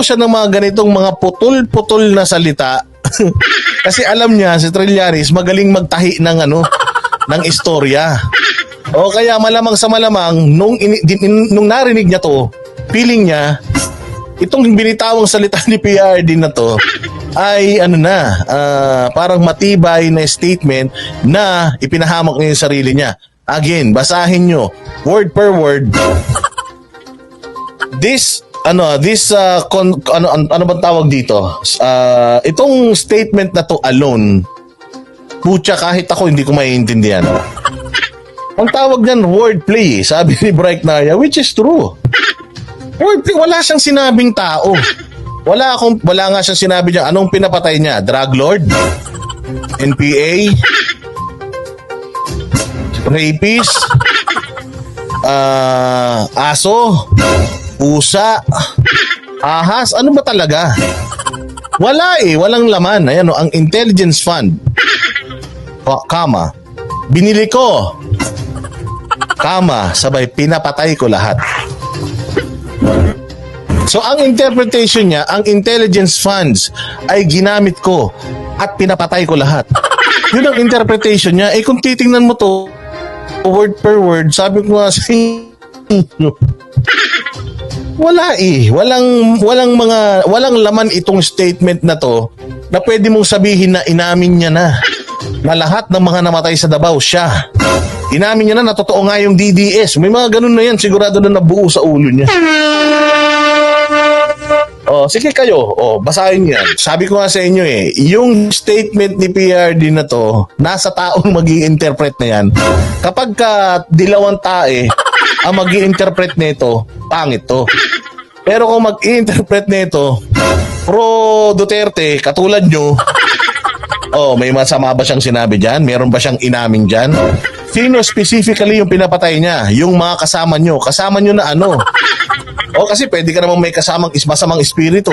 siya ng mga ganitong mga putol-putol na salita. Kasi alam niya si Trillanes magaling magtahi ng ano ng istorya. O kaya malamang sa malamang nung ini- din- nung narinig niya to, feeling niya itong binitawang salita ni PRD na to ay ano na, ah, parang matibay na statement na ipinahamak niya yung sarili niya. Again, basahin nyo, word per word, this ano this uh, con, ano ano ano bang tawag dito? Ah, itong statement na to alone putya kahit ako hindi ko maiintindihan ang tawag niyan wordplay sabi ni Bright Naya which is true. Wordplay wala siyang sinabing tao. Wala akong wala nga siyang sinabi niya anong pinapatay niya? Drug lord? NPA rapist? Ah aso pusa, ahas, ano ba talaga? Wala eh, walang laman. Ayan o, ang intelligence fund. O, kama. Binili ko. Kama, sabay pinapatay ko lahat. So ang interpretation niya, ang intelligence funds ay ginamit ko at pinapatay ko lahat. Yun ang interpretation niya. Eh kung titingnan mo to, word per word, sabi ko nga sa inyo, wala eh. Walang, walang mga, walang laman itong statement na to na pwede mong sabihin na inamin niya na na lahat ng mga namatay sa Davao siya. Inamin niya na na totoo nga yung DDS. May mga ganun na yan. Sigurado na nabuo sa ulo niya. Oh, sige kayo. Oh, basahin yan. Sabi ko nga sa inyo eh, yung statement ni PRD na to, nasa taong mag interpret na yan. Kapag ka dilawang tae, ang mag interpret nito, pangit to. Pero kung mag-interpret nito, pro Duterte, katulad nyo, oh, may masama ba siyang sinabi dyan? Meron ba siyang inamin dyan? Sino specifically yung pinapatay niya? Yung mga kasama nyo. Kasama nyo na ano? O kasi pwede ka namang may kasamang masamang espiritu.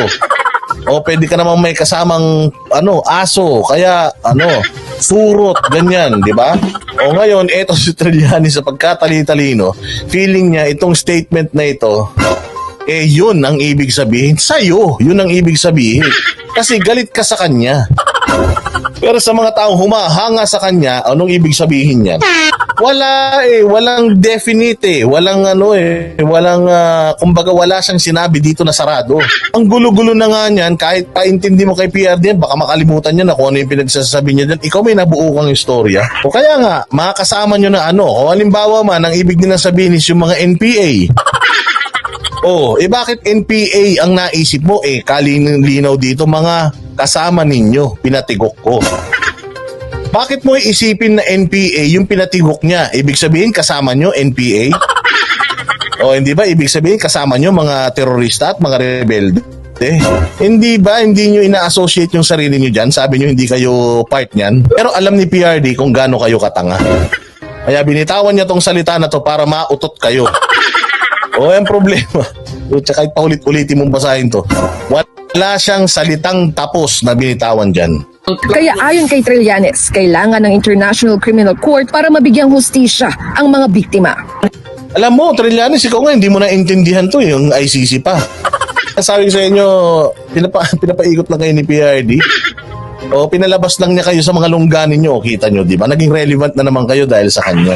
O pwede ka namang may kasamang ano, aso, kaya ano, surot, ganyan, di ba? O ngayon, eto si Trillanes sa pagkatali-talino, feeling niya itong statement na ito, eh yun ang ibig sabihin. Sa'yo, yun ang ibig sabihin. Kasi galit ka sa kanya. Pero sa mga taong humahanga sa kanya, anong ibig sabihin yan? Wala eh, walang definite eh, walang ano eh, walang, ah, kumbaga wala siyang sinabi dito na sarado. Ang gulo-gulo na nga niyan, kahit paintindi mo kay PRD baka makalimutan niya na kung ano yung pinagsasabi niya dyan. Ikaw may nabuo kang istorya. O kaya nga, makakasama niyo na ano, o halimbawa man, ang ibig nila sabihin is yung mga NPA. Oh, eh bakit NPA ang naisip mo? Eh, kalinaw dito mga kasama ninyo, pinatigok ko. Bakit mo isipin na NPA yung pinatigok niya? Ibig sabihin kasama nyo NPA? O hindi ba ibig sabihin kasama nyo mga terorista at mga rebelde? Eh, hindi ba hindi nyo ina-associate yung sarili nyo dyan? Sabi nyo hindi kayo part niyan? Pero alam ni PRD kung gaano kayo katanga. Kaya binitawan niya tong salita na to para mautot kayo. O, ang problema. O, tsaka paulit-ulitin mong basahin to. Wala siyang salitang tapos na binitawan dyan. Kaya ayon kay Trillanes, kailangan ng International Criminal Court para mabigyang hustisya ang mga biktima. Alam mo, Trillanes, ikaw nga, hindi mo naintindihan to, yung ICC pa. Sabi ko sa inyo, pinapa, pinapaikot lang kayo ni PRD. O pinalabas lang niya kayo sa mga lungganin nyo, kita nyo, di ba? Naging relevant na naman kayo dahil sa kanya.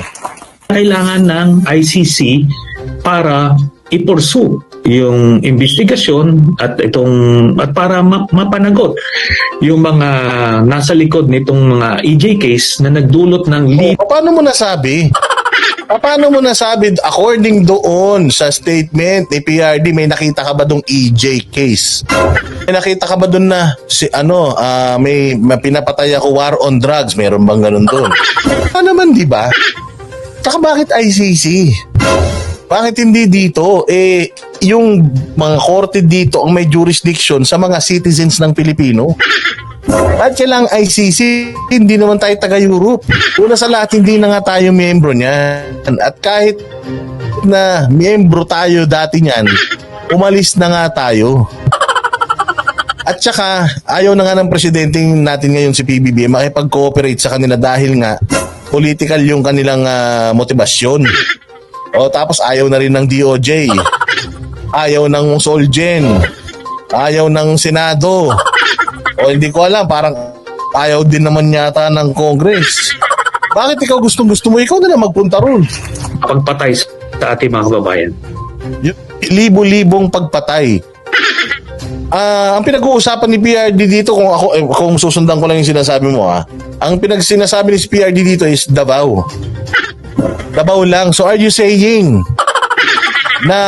kailangan ng ICC para ipursu yung investigasyon at itong at para ma- mapanagot yung mga nasa likod nitong mga EJ case na nagdulot ng lead paano mo nasabi? Pa- Paano mo nasabi, according doon sa statement ni PRD, may nakita ka ba dong EJ case? May nakita ka ba doon na si ano, ah, may, may pinapatay ako war on drugs, meron bang ganun doon? Ano naman, di ba? Saka bakit ICC? Bakit hindi dito? Eh, yung mga korte dito ang may jurisdiction sa mga citizens ng Pilipino. Bakit kailangan ICC? Hindi naman tayo taga-Europe. Una sa lahat, hindi na nga tayo miyembro niyan. At kahit na miyembro tayo dati niyan, umalis na nga tayo. At saka, ayaw na nga ng presidente natin ngayon si PBBM makipag-cooperate sa kanila dahil nga political yung kanilang ah, motibasyon. O tapos ayaw na rin ng DOJ. Ayaw ng Solgen. ayaw ng Senado. o hindi ko alam, parang ayaw din naman yata ng Congress. Bakit ikaw gustong gusto mo? Ikaw na lang magpunta ron. pagpatay sa ating mga kababayan. Libo-libong pagpatay. Ah, ang pinag-uusapan ni PRD dito kung ako eh, kung susundan ko lang yung sinasabi mo ah. Ang pinag sinasabi ni PRD dito is Davao. Davao lang. So are you saying na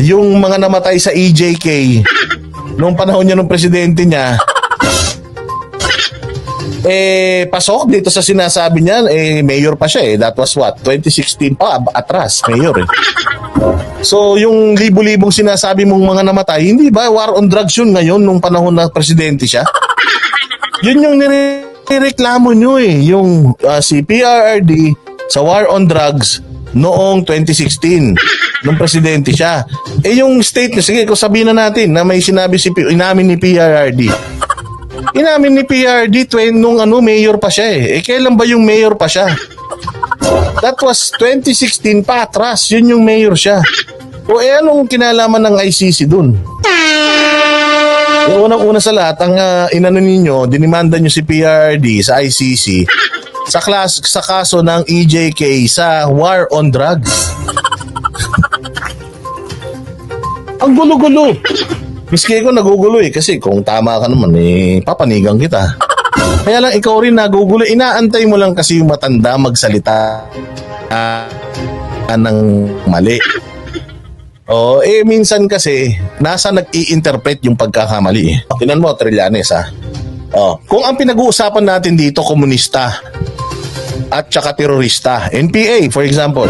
yung mga namatay sa EJK nung panahon niya ng presidente niya eh pasok dito sa sinasabi niya eh mayor pa siya eh that was what 2016 pa ab- atras mayor eh So, yung libo-libong sinasabi mong mga namatay, hindi ba war on drugs yun ngayon nung panahon na presidente siya? Yun yung nireklamo nyo eh, yung ah, si PRRD sa war on drugs noong 2016 nung presidente siya. Eh yung statement, sige kung sabihin na natin na may sinabi si inamin ni PRRD. Inamin ni PRD twen, nung ano, mayor pa siya eh. Eh kailan ba yung mayor pa siya? That was 2016 pa atras. Yun yung mayor siya. O eh anong kinalaman ng ICC dun? Yung unang-una sa lahat, ang uh, inano ninyo, dinimanda nyo si PRD sa ICC sa, klas, sa kaso ng EJK sa war on drugs. ang gulo-gulo. Miski ko nagugulo eh kasi kung tama ka naman eh papanigang kita. Kaya lang ikaw rin nagugulo. Inaantay mo lang kasi yung matanda magsalita ah, ng mali. Oo, eh minsan kasi nasa nag-i-interpret yung pagkakamali. eh. Tinan mo, Trillanes ha. Oh, kung ang pinag-uusapan natin dito komunista at saka terorista, NPA for example.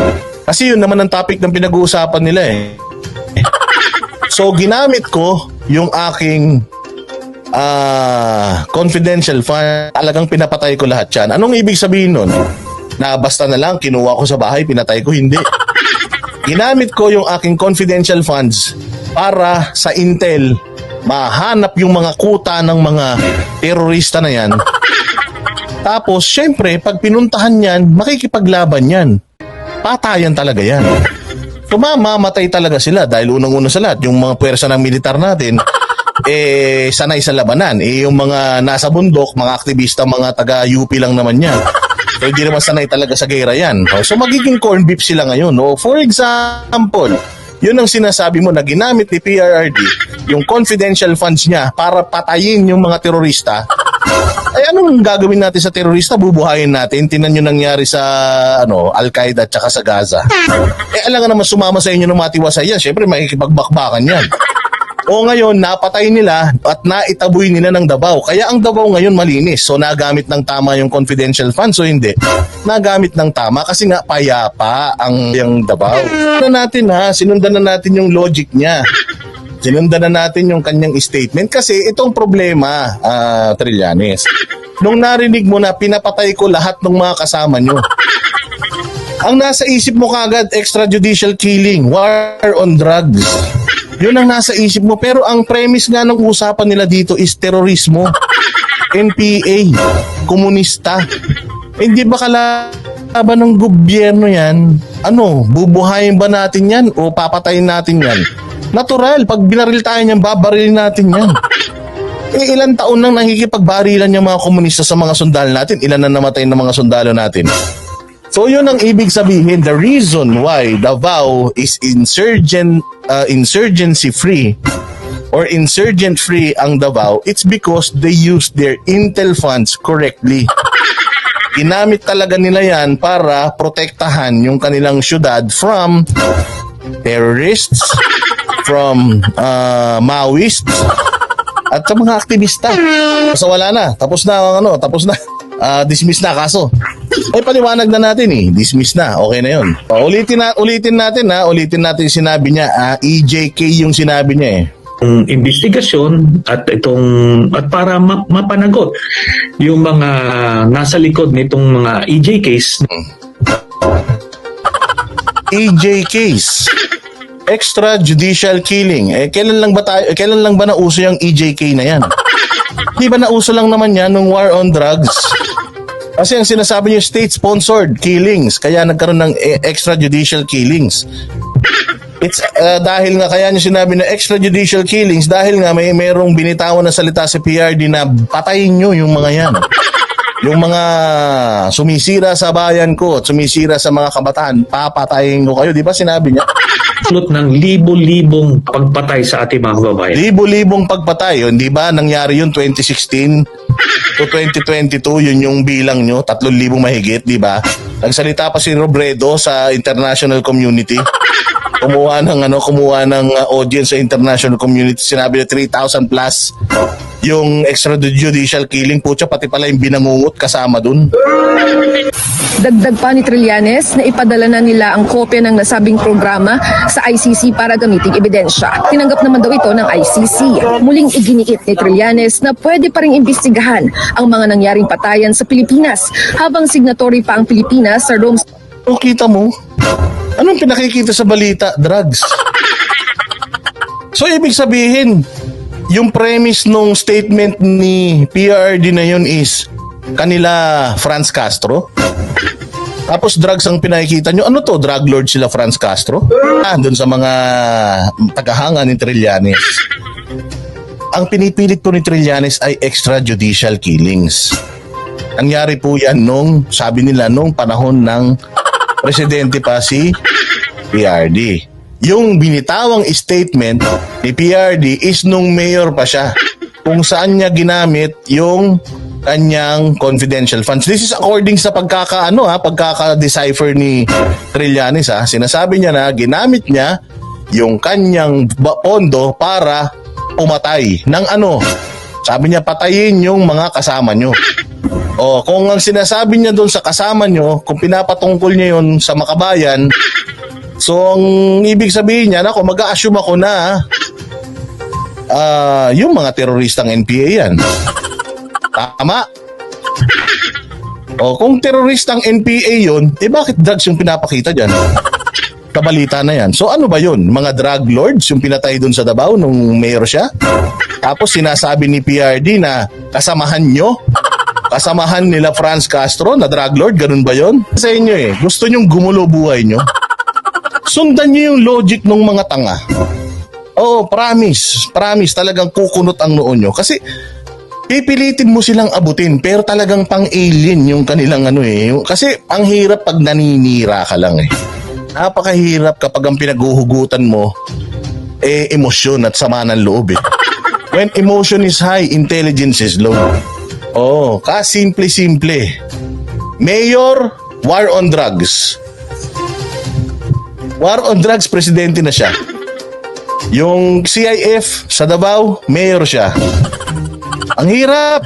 Kasi yun naman ang topic ng pinag-uusapan nila eh. So ginamit ko yung aking ah confidential fund. Talagang pinapatay ko lahat yan. Anong ibig sabihin nun? Na basta na lang kinuha ko sa bahay, pinatay ko, hindi. Ginamit ko yung aking confidential funds para sa intel mahanap yung mga kuta ng mga terorista na yan. Tapos, syempre, pag pinuntahan yan, makikipaglaban yan. Patayan talaga yan. Tumamamatay talaga sila dahil unang-una sa lahat, yung mga puwersa ng militar natin, eh, sanay sa labanan. Eh, yung mga nasa bundok, mga aktivista, mga taga-UP lang naman yan. So, hindi naman sanay talaga sa gera yan. Oh, So, magiging corn beef sila ngayon. No? For example, yun ang sinasabi mo na ginamit ni PRRD yung confidential funds niya para patayin yung mga terorista. Ay anong gagawin natin sa terorista? Bubuhayin natin. Tinan nyo nangyari sa ano, Al-Qaeda at sa Gaza. Eh alam naman sumama sa inyo ng matiwasay yan. Siyempre makikipagbakbakan yan. O ngayon, napatay nila at naitaboy nila ng Davao. Kaya ang Davao ngayon malinis. So nagamit ng tama yung confidential funds o hindi? Nagamit ng tama kasi nga payapa ang yung Davao. Ano natin ha, sinundan na natin yung logic niya. Sinundan na natin yung kanyang statement kasi itong problema, ah, Trillanes. Nung narinig mo na pinapatay ko lahat ng mga kasama nyo. Ang nasa isip mo kagad, extrajudicial killing, war on drugs. Yun ang nasa isip mo. Pero ang premise nga ng usapan nila dito is terorismo. NPA, komunista. Hindi ba kalaban ng gobyerno yan? Ano, bubuhayin ba natin yan o papatayin natin yan? Natural, pag binaril tayo niyan, babarilin natin yan. Eh, ilan taon nang nakikipagbarilan yung mga komunista sa mga sundalo natin? Ilan na namatay ng mga sundalo natin? So yun ang ibig sabihin, the reason why Davao is insurgent, uh, insurgency free or insurgent free ang Davao, it's because they use their intel funds correctly. Ginamit talaga nila yan para protektahan yung kanilang syudad from terrorists, from uh, Maoists, at sa mga aktivista. So wala na, tapos na ang ano, tapos na. Ah, dismiss na kaso. Eh paliwanag na natin eh, dismiss na. Okay na 'yon. O, ulitin na ulitin natin ha, ulitin natin yung sinabi niya, ah, EJK yung sinabi niya eh. Ang investigasyon at itong at para ma- mapanagot yung mga nasa likod nitong mga EJ case EJ case. Extrajudicial killing. Eh kailan lang ba tayo, eh, kailan lang ba nauso yung EJK na 'yan? Di ba nauso lang naman 'yan nung war on drugs? Kasi ang sinasabi niyo state-sponsored killings, kaya nagkaroon ng eh, extrajudicial killings. It's uh, dahil nga kaya niya sinabi na extrajudicial killings dahil nga may merong binitawan na salita sa PRD na patayin nyo yung mga yan. Yung mga sumisira sa bayan ko at sumisira sa mga kabataan, papatayin ko kayo. Di ba sinabi niya? Sulot ng libo-libong pagpatay sa ating mga kababayan. Libo-libong pagpatay yun, di ba? Nangyari yun 2016 to 2022, yun yung bilang nyo, 3,000 mahigit, di ba? Nagsalita pa si Robredo sa international community. Kumuha ng ano, kumuha ng uh, audience sa international community. Sinabi na 3,000 plus yung extrajudicial killing. Putya, pati pala yung binangungot kasama dun. Dagdag pa ni Trillanes na ipadala na nila ang kopya ng nasabing programa sa ICC para gamiting ebidensya. Tinanggap naman daw ito ng ICC. Muling iginiit ni Trillanes na pwede pa rin imbestigahan ang mga nangyaring patayan sa Pilipinas habang signatory pa ang Pilipinas sa Rome O kita mo, anong pinakikita sa balita? Drugs. So, ibig sabihin, yung premise nung statement ni PRD na yun is kanila Franz Castro. Tapos drugs ang pinakikita nyo. Ano to? Drug lord sila Franz Castro? Ah, dun sa mga tagahanga ni Trillanes. Ang pinipilit po ni Trillanes ay extrajudicial killings. Nangyari po yan nung, sabi nila, nung panahon ng presidente pa si PRD. Yung binitawang statement ni PRD is nung mayor pa siya. Kung saan niya ginamit yung kanyang confidential funds. This is according sa pagkakaano ha, pagkaka-decipher ni Trillanes ha. Sinasabi niya na ginamit niya yung kanyang pondo para pumatay ng ano. Sabi niya patayin yung mga kasama nyo. O, kung ang sinasabi niya doon sa kasama nyo, kung pinapatungkol niya yun sa makabayan, so ang ibig sabihin niya, ako, mag-a-assume ako na ah yung mga teroristang NPA yan. Tama. O, kung teroristang NPA yun, eh bakit drugs yung pinapakita dyan? Kabalita na yan. So ano ba yun? Mga drug lords yung pinatay doon sa Davao nung mayor siya? Tapos sinasabi ni PRD na kasamahan nyo? Kasamahan nila Franz Castro na drug lord? Ganun ba yon? Sa inyo eh. Gusto nyong gumulo buhay nyo? Sundan nyo yung logic ng mga tanga. Oo, promise. Promise. Talagang kukunot ang noon nyo. Kasi pipilitin mo silang abutin pero talagang pang-alien yung kanilang ano eh. Kasi ang hirap pag naninira ka lang eh. Napakahirap kapag ang pinaguhugutan mo eh emosyon at sama ng loob eh. When emotion is high, intelligence is low. Oh, kasimple-simple. Mayor, war on drugs. War on drugs, presidente na siya. Yung CIF sa Davao, mayor siya. Ang hirap.